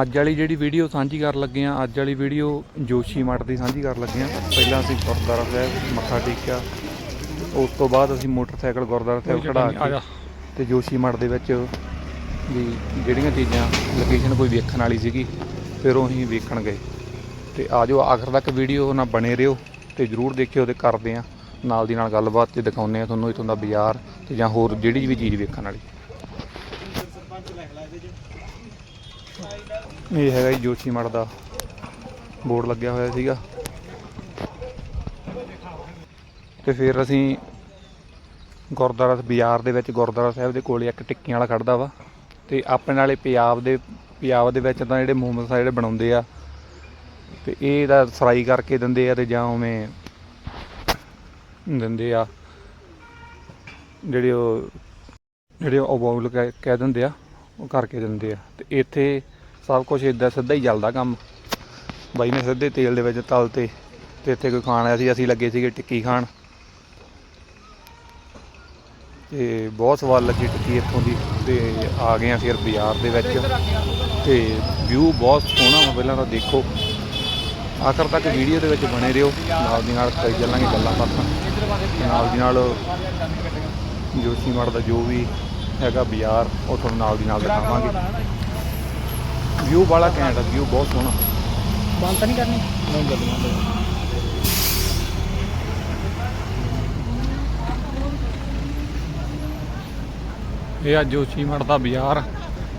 ਅੱਜ ਵਾਲੀ ਜਿਹੜੀ ਵੀਡੀਓ ਸਾਂਝੀ ਕਰਨ ਲੱਗੇ ਆ ਅੱਜ ਵਾਲੀ ਵੀਡੀਓ ਜੋਸ਼ੀ ਮਠ ਦੀ ਸਾਂਝੀ ਕਰਨ ਲੱਗੇ ਆ ਪਹਿਲਾਂ ਅਸੀਂ ਗੁਰਦੁਆਰਾ ਸਾਹਿਬ ਮੱਥਾ ਟੇਕਿਆ। ਉਸ ਤੋਂ ਬਾਅਦ ਅਸੀਂ ਮੋਟਰਸਾਈਕਲ ਗੁਰਦੁਆਰਾ ਸਾਹਿਬ ਖੜਾ ਕੇ ਤੇ ਜੋਸ਼ੀ ਮਠ ਦੇ ਵਿੱਚ ਵੀ ਜਿਹੜੀਆਂ ਚੀਜ਼ਾਂ ਲੋਕੇਸ਼ਨ ਕੋਈ ਵੇਖਣ ਵਾਲੀ ਸੀਗੀ ਫਿਰ ਉਹ ਅਸੀਂ ਵੇਖਣ ਗਏ। ਤੇ ਆਜੋ ਆਖਰ ਤੱਕ ਵੀਡੀਓ ਨਾਲ ਬਣੇ ਰਹੋ ਤੇ ਜਰੂਰ ਦੇਖਿਓ ਤੇ ਕਰਦੇ ਆ ਨਾਲ ਦੀ ਨਾਲ ਗੱਲਬਾਤ ਤੇ ਦਿਖਾਉਂਦੇ ਆ ਤੁਹਾਨੂੰ ਇਥੋਂ ਦਾ ਬਾਜ਼ਾਰ ਤੇ ਜਾਂ ਹੋਰ ਜਿਹੜੀ ਵੀ ਚੀਜ਼ ਵੇਖਣ ਵਾਲੀ। ਇਹ ਹੈਗਾ ਜੀ ਜੋਸ਼ੀ ਮੜ ਦਾ ਬੋਰਡ ਲੱਗਿਆ ਹੋਇਆ ਸੀਗਾ। ਤੇ ਫਿਰ ਅਸੀਂ ਗੁਰਦੁਆਰਾ ਬਾਜ਼ਾਰ ਦੇ ਵਿੱਚ ਗੁਰਦੁਆਰਾ ਸਾਹਿਬ ਦੇ ਕੋਲੇ ਇੱਕ ਟਿੱਕੀਆਂ ਵਾਲਾ ਖੜਦਾ ਵਾ ਤੇ ਆਪਣੇ ਨਾਲੇ ਪੰਜਾਬ ਦੇ ਪੰਜਾਬ ਦੇ ਵਿੱਚ ਤਾਂ ਜਿਹੜੇ ਮੋਮਸ ਆ ਜਿਹੜੇ ਬਣਾਉਂਦੇ ਆ ਤੇ ਇਹ ਦਾ ਫਰਾਈ ਕਰਕੇ ਦਿੰਦੇ ਆ ਤੇ ਜਾਂ ਉਵੇਂ ਦਿੰਦੇ ਆ ਜਿਹੜੇ ਉਹ ਜਿਹੜੇ ਉਹ ਬਾਉਲ ਕਹਿ ਕਹਿ ਦਿੰਦੇ ਆ, ਉਹ ਕਰਕੇ ਦਿੰਦੇ ਆ। ਤੇ ਇੱਥੇ ਸਭ ਕੁਝ ਇਦਾਂ ਸਿੱਧਾ ਹੀ ਚੱਲਦਾ ਕੰਮ। ਬਾਈ ਨੇ ਸਿੱਧੇ ਤੇਲ ਦੇ ਵਿੱਚ ਤਲ ਤੇ ਤੇ ਇੱਥੇ ਕੋਈ ਖਾਣ ਆਇਆ ਸੀ, ਅਸੀਂ ਲੱਗੇ ਸੀਗੇ ਟਿੱਕੀ ਖਾਣ। ਤੇ ਬਹੁਤ ਸਵਾਦ ਲੱਗੀ ਟਿੱਕੀ ਇੱਥੋਂ ਦੀ ਤੇ ਆ ਗਏ ਆ ਫਿਰ ਬਾਜ਼ਾਰ ਦੇ ਵਿੱਚ। ਤੇ ਵਿਊ ਬਹੁਤ ਸੋਹਣਾ ਪਹਿਲਾਂ ਤਾਂ ਦੇਖੋ। ਆਖਰ ਤੱਕ ਵੀਡੀਓ ਦੇ ਵਿੱਚ ਬਣੇ ਰਹੋ। ਨਾਲ ਦੀ ਨਾਲ ਕਰੀ ਚੱਲਾਂਗੇ ਗੱਲਾਂ ਬਾਤਾਂ। ਨਾਲ ਦੀ ਨਾਲ ਜੋਸ਼ੀ ਮਠ ਦਾ ਜੋ ਵੀ ਹੈਗਾ ਬਾਜ਼ਾਰ, ਉਹ ਤੁਹਾਨੂੰ ਨਾਲ ਦੀ ਨਾਲ ਦਿਖਾਵਾਂਗੇ। ਵਿਊ ਵਾਲਾ ਘੈਂਟ ਵਿਊ ਬਹੁਤ ਸੋਹਣਾ। ਬੰਦ ਤਾਂ ਨਹੀਂ ਕਰਨੀ? ਨਹੀਂ ਕਰਨੀ ਇਹ ਆ ਜੋਸ਼ੀ ਮਠ ਦਾ ਬਾਜ਼ਾਰ।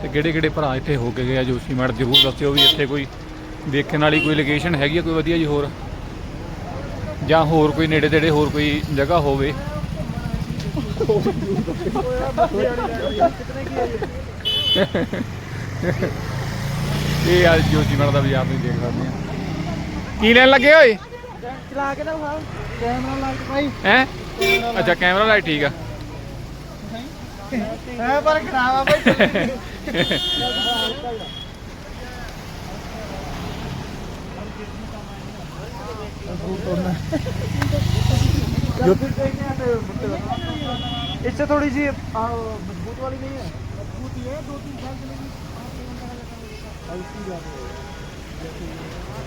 ਤੇ ਕਿਹੜੇ ਕਿਹੜੇ ਭਰਾ ਇੱਥੇ ਹੋ ਕੇ ਗਏ ਆ ਜੋਸ਼ੀ ਮਠ ਜ਼ਰੂਰ ਦੱਸਿਓ ਵੀ ਇੱਥੇ ਕੋਈ ਦੇਖਣ ਵਾਲੀ ਕੋਈ ਲੋਕੇਸ਼ਨ ਹੈਗੀ ਆ ਕੋਈ ਵਧੀਆ ਜੀ ਹੋਰ? ਜਾਂ ਹੋਰ ਕੋਈ ਨੇੜੇ ਤੇੜੇ ਹੋਰ ਕੋਈ ਜਗ੍ਹਾ ਹੋਵੇ? ਇਹ ਆ ਜੋਸ਼ੀ ਮਠ ਦਾ ਬਾਜ਼ਾਰ ਤੁਸੀਂ ਦੇਖ ਸਕਦੇ ਆ ਕੀ ਲੈਣ ਲੱਗੇ ਓਏ ਚਲਾ ਕੇ ਤਾਂ ਖਾਓ ਕੈਮਰਾ ਲਾ ਕੇ ਭਾਈ ਹੈ ਅੱਛਾ ਕੈਮਰਾ ਲਾਈਟ ਠੀਕ ਆ ਹੈ ਪਰ ਖਰਾਬ ਆ ਭਾਈ इससे थोड़ी सी आ, मजबूत वाली नहीं है मजबूत ही है दो तीन साल चलेगी ऐसी जाती है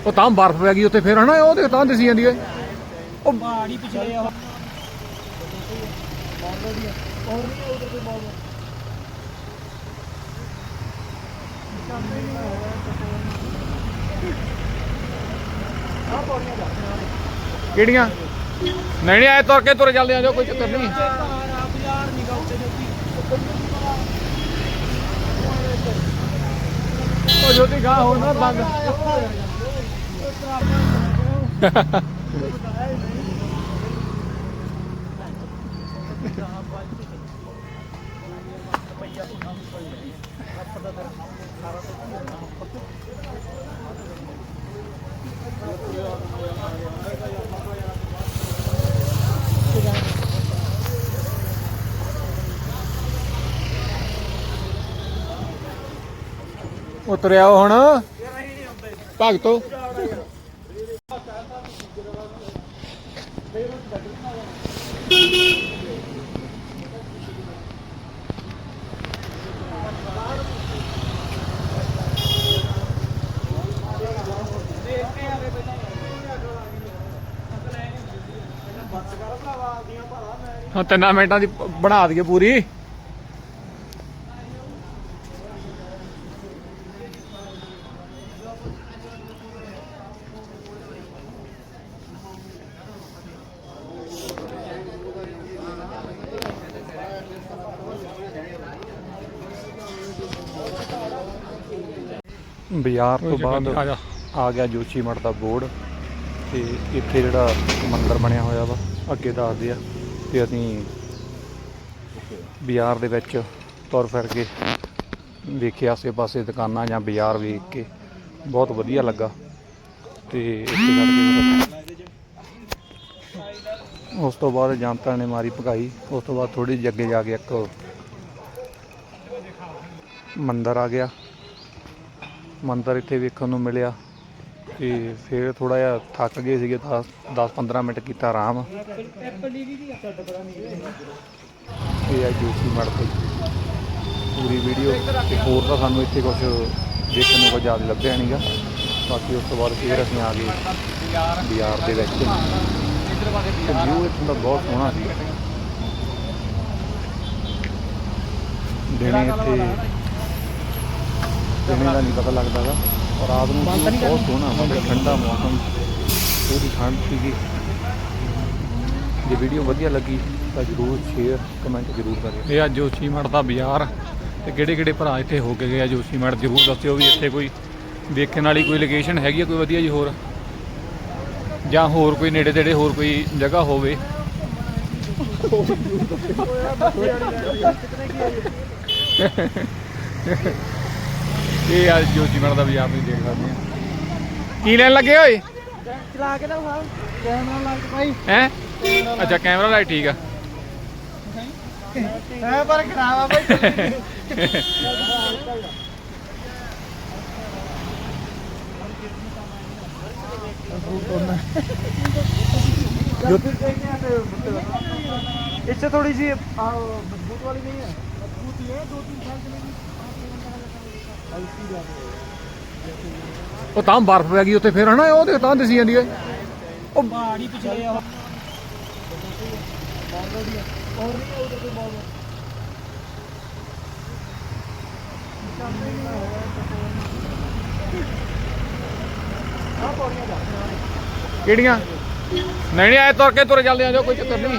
ਉਹ ਤਾਂ ਬਰਫ਼ ਪੈ ਗਈ ਉੱਥੇ ਫੇਰ ਹਨਾ? ਉਹ ਤਾਂ ਦਿਸੀ ਜਾਂਦੀ ਹੈ। ਉਹ ਪਹਾੜੀ ਪਿਛਲੇ ਆ। ਕਿਹੜੀਆਂ? ਨਹੀਂ ਆਏ ਤੁਰ ਕੇ ਤੁਰ ਚੱਲਦੇ ਆ? ਜਾਓ ਕੋਈ ਚੱਕਰ ਨਹੀਂ। ਉਹ ਜੋਤੀ ਗਾਹ ਹੋ ਨਾ ਬੰਦ ਹੁਣ। ਭਗਤੋ। ਹਾਂ ਤਿੰਨਾਂ ਮਿੰਟਾਂ ਦੀ ਬਣਾ ਦਈਏ ਪੂਰੀ। ਬਾਜ਼ਾਰ ਤੋਂ ਬਾਅਦ ਆ ਗਿਆ ਜੋਸ਼ੀ ਮਠ ਦਾ ਬੋਰਡ ਤੇ ਇੱਥੇ ਜਿਹੜਾ ਮੰਦਿਰ ਬਣਿਆ ਹੋਇਆ ਵਾ ਅੱਗੇ ਦੱਸਦੇ ਆ ਤੇ ਅਸੀਂ ਬਾਜ਼ਾਰ ਦੇ ਵਿੱਚ ਤੁਰ ਫਿਰ ਕੇ ਵੇਖੇ ਆਸੇ-ਪਾਸੇ ਦੁਕਾਨਾਂ ਜਾਂ ਬਾਜ਼ਾਰ ਵੇਖ ਕੇ। ਬਹੁਤ ਵਧੀਆ ਲੱਗਾ। ਤੇ ਇੱਥੇ ਉਸ ਤੋਂ ਬਾਅਦ ਜਨਤਾ ਨੇ ਮਾਰੀ ਭਗਾਈ। ਉਸ ਤੋਂ ਬਾਅਦ ਥੋੜੀ ਜਿਹੀ ਅੱਗੇ ਜਾ ਕੇ ਇੱਕ ਮੰਦਿਰ ਆ ਗਿਆ। ਮੰਦਰ ਇੱਥੇ ਵੇਖਣ ਨੂੰ ਮਿਲਿਆ ਤੇ ਫਿਰ ਥੋੜਾ ਜਿਹਾ ਥੱਕ ਗਏ ਸੀਗੇ 10 10 15 ਮਿੰਟ ਕੀਤਾ ਆਰਾਮ। ਇਹ ਆ ਜੋਸ਼ੀ ਮੜ ਤੇ ਪੂਰੀ ਵੀਡੀਓ ਤੇ ਹੋਰ ਤਾਂ ਸਾਨੂੰ ਇੱਥੇ ਕੁਝ ਦੇਖਣ ਨੂੰ ਕੋਈ ਜ਼ਿਆਦਾ ਲੱਭਿਆ ਨਹੀਂਗਾ ਬਾਕੀ ਉਸ ਤੋਂ ਬਾਅਦ ਫਿਰ ਅਸੀਂ ਆ ਗਏ ਬਾਜ਼ਾਰ ਦੇ ਵਿੱਚ। ਤੇ ਵਿਊ ਇੱਥੋਂ ਦਾ ਬਹੁਤ ਸੋਹਣਾ ਸੀ। ਦਿਨੇ ਇੱਥੇ ਦਿਨੇ ਦਾ ਨਹੀਂ ਪਤਾ ਲੱਗਦਾ ਗਾ ਔਰ ਰਾਤ ਨੂੰ ਬਹੁਤ ਸੋਹਣਾ ਮਤਲਬ ਠੰਡਾ ਮੌਸਮ। ਪੂਰੀ ਠੰਡ ਸੀਗੀ। ਜੇ ਵੀਡੀਓ ਵਧੀਆ ਲੱਗੀ ਤਾਂ ਜਰੂਰ ਸ਼ੇਅਰ ਕਮੈਂਟ ਜਰੂਰ ਕਰਿਓ। ਇਹ ਆ ਜੋਸ਼ੀਮਠ ਦਾ ਬਾਜ਼ਾਰ। ਤੇ ਕਿਹੜੇ ਕਿਹੜੇ ਭਰਾ ਇੱਥੇ ਹੋ ਕੇ ਗਏ ਆ ਜੋਸ਼ੀਮਠ ਜਰੂਰ ਦੱਸਿਓ ਵੀ ਇੱਥੇ ਕੋਈ ਦੇਖਣ ਵਾਲੀ ਕੋਈ ਲੋਕੇਸ਼ਨ ਹੈਗੀ ਆ ਕੋਈ ਵਧੀਆ ਜੀ ਹੋਰ? ਜਾਂ ਹੋਰ ਕੋਈ ਨੇੜੇ ਤੇੜੇ ਹੋਰ ਕੋਈ ਜਗ੍ਹਾ ਹੋਵੇ? ਇਹ ਆ ਜੋਸ਼ੀਮਠ ਦਾ ਬਾਜ਼ਾਰ ਤੁਸੀਂ ਦੇਖ ਸਕਦੇ ਆ ਕੀ ਲੈਣ ਲੱਗੇ ਓਏ ਚਲਾ ਕੇ ਨਾ ਖਾਓ ਕੈਮਰਾ ਲਾ ਕੇ ਭਾਈ ਹੈ ਅੱਛਾ ਕੈਮਰਾ ਲਾਈਟ ਠੀਕ ਆ ਹੈ ਪਰ ਖਰਾਬ ਆ ਭਾਈ इससे थोड़ी सी आ, मजबूत वाली नहीं है मजबूत ही है दो तीन साल चलेगी ऐसी जाती है ਉਹ ਤਾਂ ਬਰਫ਼ ਪੈ ਗਈ ਉੱਥੇ ਫੇਰ ਹਨਾ? ਉਹ ਤਾਂ ਦਿਸੀ ਜਾਂਦੀ ਹੈ ਉਹ ਪਹਾੜੀ ਪਿਛਲੇ ਆ। ਕਿਹੜੀਆਂ? ਨਹੀਂ ਆਏ ਤੁਰ ਕੇ ਤੁਰ ਚੱਲਦੇ ਆ ਜਾਓ ਕੋਈ ਚੱਕਰ ਨਹੀਂ।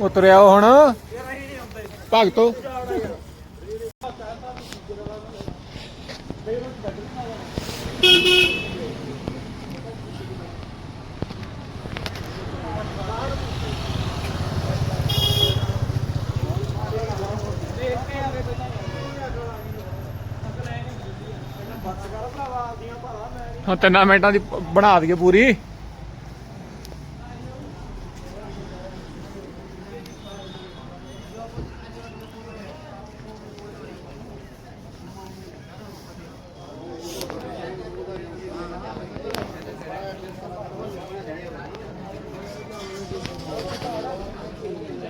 ਉਹ ਤੁਰਿਆ ਹੁਣ। ਭਗਤੋ। ਹਾਂ ਤਿੰਨਾਂ ਮਿੰਟਾਂ ਦੀ ਬਣਾ ਦਈਏ ਪੂਰੀ।